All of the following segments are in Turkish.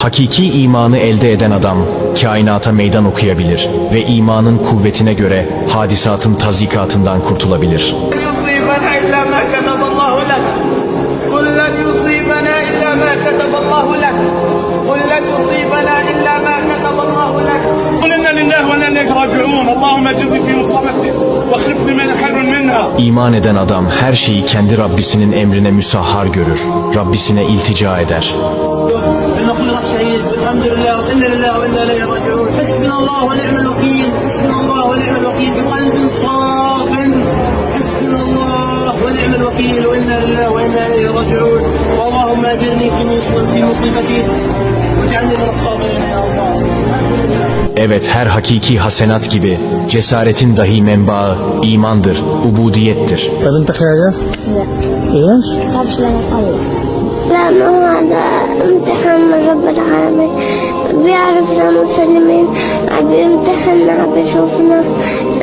Hakiki imanı elde eden adam, kainata meydan okuyabilir ve imanın kuvvetine göre hadisatın tazikatından kurtulabilir. İman eden adam her şeyi kendi Rabbisinin emrine müsahhar görür. Rabbisine iltica eder. Elhamdülillah ve inna lillahi ve inna ileyhi raciun. Hasbunallahu ve ni'mel vekil. Hasbunallahu ve ni'mel vekil. Bi kalbin safin. Hasbunallahu ve ni'mel vekil. Ve inna lillahi ve inna ileyhi raciun. Allahümme ecirni fi musibeti. Ve. Evet her hakiki hasenat gibi cesaretin dahi menbaı imandır, ubudiyettir. Karın takaya? Evet. Evet? الله لأنه هذا امتحان من رب العالمين بيعرفنا مسلمين عم بيمتحننا عم بيشوفنا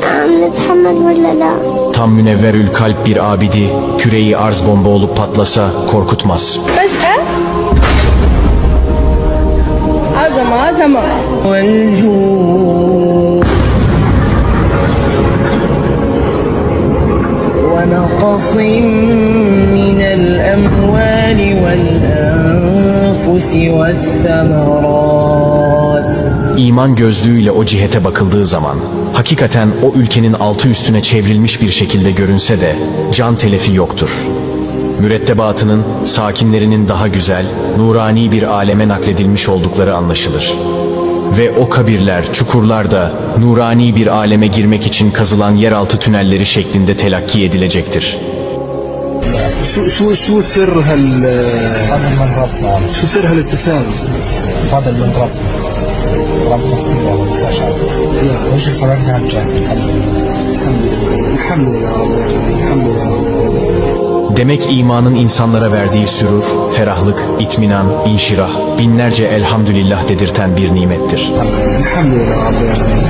عم نتحمل ولا لا Tam münevverül kalp bir abidi, küreyi arz bomba olup patlasa korkutmaz. فجأة عزمة عزمة والجوع ونقص İman gözlüğüyle o cihete bakıldığı zaman, hakikaten o ülkenin altı üstüne çevrilmiş bir şekilde görünse de can telefi yoktur. Mürettebatının, sakinlerinin daha güzel, nurani bir aleme nakledilmiş oldukları anlaşılır. Ve o kabirler, çukurlar da nurani bir aleme girmek için kazılan yeraltı tünelleri şeklinde telakki edilecektir. شو شو شو سر هال فضل من ربنا شو سر هالابتسام؟ فضل من ربنا ربنا كله ما تنساش وش سببنا الجنة الحمد لله الحمد لله رب العالمين الحمد لله رب العالمين Demek imanın insanlara verdiği sürur, ferahlık, itminan, inşirah, binlerce elhamdülillah dedirten bir nimettir. الحمد لله رب العالمين